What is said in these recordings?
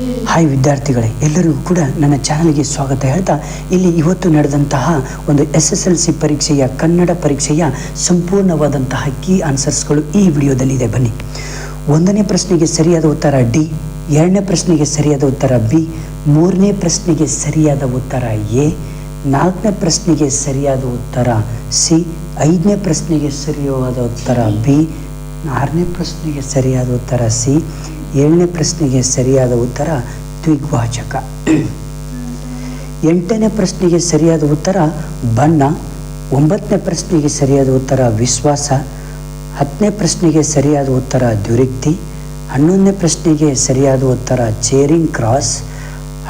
Hi ವಿದ್ಯಾರ್ಥಿಗಳೇ, ಎಲ್ಲರಿಗೂ ಕೂಡ ನನ್ನ ಚಾನಲ್ಗೆ ಸ್ವಾಗತ. ಹೇಳ್ತಾ, ಇಲ್ಲಿ ಇವತ್ತು ನಡೆದಂತಹ ಒಂದು ಎಸ್ ಎಸ್ ಎಲ್ ಸಿ ಪರೀಕ್ಷೆಯ, ಕನ್ನಡ ಪರೀಕ್ಷೆಯ ಸಂಪೂರ್ಣವಾದಂತಹ ಕೀ ಆನ್ಸರ್ಸ್ಗಳು ಈ ವಿಡಿಯೋದಲ್ಲಿದೆ ಬನ್ನಿ. ಒಂದನೇ ಪ್ರಶ್ನೆಗೆ ಸರಿಯಾದ ಉತ್ತರ ಡಿ, ಎರಡನೇ ಪ್ರಶ್ನೆಗೆ ಸರಿಯಾದ ಉತ್ತರ ಬಿ, ಮೂರನೇ ಪ್ರಶ್ನೆಗೆ ಸರಿಯಾದ ಉತ್ತರ ಎ, ನಾಲ್ಕನೇ ಪ್ರಶ್ನೆಗೆ ಸರಿಯಾದ ಉತ್ತರ ಸಿ, ಐದನೇ ಪ್ರಶ್ನೆಗೆ ಸರಿಯಾದ ಉತ್ತರ ಬಿ, ಆರನೇ ಪ್ರಶ್ನೆಗೆ ಸರಿಯಾದ ಉತ್ತರ ಸಿ ಏಳನೇ ಪ್ರಶ್ನೆಗೆ ಸರಿಯಾದ ಉತ್ತರ ದ್ವಿಗ್ವಾಚಕ. ಎಂಟನೇ ಪ್ರಶ್ನೆಗೆ ಸರಿಯಾದ ಉತ್ತರ ಬಣ್ಣ, ಒಂಬತ್ತನೇ ಪ್ರಶ್ನೆಗೆ ಸರಿಯಾದ ಉತ್ತರ ವಿಶ್ವಾಸ, ಹತ್ತನೇ ಪ್ರಶ್ನೆಗೆ ಸರಿಯಾದ ಉತ್ತರ ದುರಿಕ್ತಿ ಹನ್ನೊಂದನೇ ಪ್ರಶ್ನೆಗೆ ಸರಿಯಾದ ಉತ್ತರ ಚೇರಿಂಗ್ ಕ್ರಾಸ್,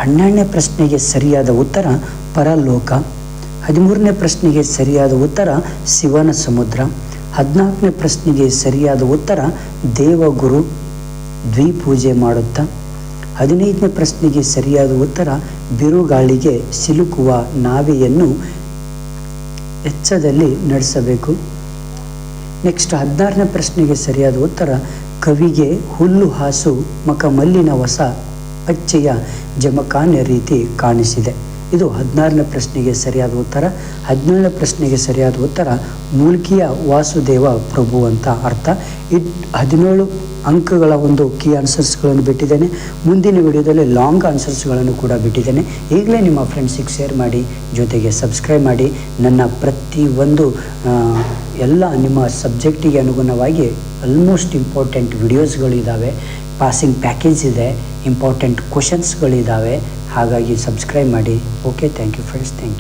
ಹನ್ನೆರಡನೇ ಪ್ರಶ್ನೆಗೆ ಸರಿಯಾದ ಉತ್ತರ ಪರಲೋಕ, ಹದಿಮೂರನೇ ಪ್ರಶ್ನೆಗೆ ಸರಿಯಾದ ಉತ್ತರ ಶಿವನ ಸಮುದ್ರ, ಹದಿನಾಲ್ಕನೇ ಪ್ರಶ್ನೆಗೆ ಸರಿಯಾದ ಉತ್ತರ ದೇವಗುರು ದ್ವಿಪೂಜೆ ಮಾಡುತ್ತಾ? ಹದಿನೈದನೇ ಪ್ರಶ್ನೆಗೆ ಸರಿಯಾದ ಉತ್ತರ, ಬಿರುಗಾಳಿಗೆ ಸಿಲುಕುವ ನಾವೆಯನ್ನು ಎಚ್ಚದಲ್ಲಿ ನಡೆಸಬೇಕು. ನೆಕ್ಸ್ಟ್ ಹದಿನಾರನೇ ಪ್ರಶ್ನೆಗೆ ಸರಿಯಾದ ಉತ್ತರ, ಕವಿಗೆ ಹುಲ್ಲು ಹಾಸು ಮಕಮಲ್ಲಿನ ಹೊಸ ಅಚ್ಚೆಯ ಜಮಖಾನೆ ರೀತಿ ಕಾಣಿಸಿದೆ. ಇದು ಹದಿನಾರನೇ ಪ್ರಶ್ನೆಗೆ ಸರಿಯಾದ ಉತ್ತರ. ಹದಿನೇಳನೇ ಪ್ರಶ್ನೆಗೆ ಸರಿಯಾದ ಉತ್ತರ ಮೂಲ್ಕಿಯ ವಾಸುದೇವ ಪ್ರಭು ಅಂತ ಅರ್ಥ. ಇಟ್ ಹದಿನೇಳು ಅಂಕಗಳ ಒಂದು ಕೀ ಆನ್ಸರ್ಸ್ಗಳನ್ನು ಬಿಟ್ಟಿದ್ದೇನೆ. ಮುಂದಿನ ವಿಡಿಯೋದಲ್ಲಿ ಲಾಂಗ್ ಆನ್ಸರ್ಸ್ಗಳನ್ನು ಕೂಡ ಬಿಟ್ಟಿದ್ದೇನೆ. ಈಗಲೇ ನಿಮ್ಮ ಫ್ರೆಂಡ್ಸಿಗೆ ಶೇರ್ ಮಾಡಿ ಜೊತೆಗೆ ಸಬ್ಸ್ಕ್ರೈಬ್ ಮಾಡಿ. ನನ್ನ ಪ್ರತಿ ಒಂದು ಆ, ಎಲ್ಲ ನಿಮ್ಮ ಸಬ್ಜೆಕ್ಟಿಗೆ ಅನುಗುಣವಾಗಿ ಆಲ್ಮೋಸ್ಟ್ ಇಂಪಾರ್ಟೆಂಟ್ ವಿಡಿಯೋಸ್ಗಳಿದ್ದಾವೆ ಪಾಸಿಂಗ್ ಪ್ಯಾಕೇಜ್ ಇದೆ ಇಂಪಾರ್ಟೆಂಟ್ ಕ್ವಶನ್ಸ್ಗಳಿದ್ದಾವೆ ಹಾಗಾಗಿ ಸಬ್ಸ್ಕ್ರೈಬ್ ಮಾಡಿ. Okay thank you friends thank you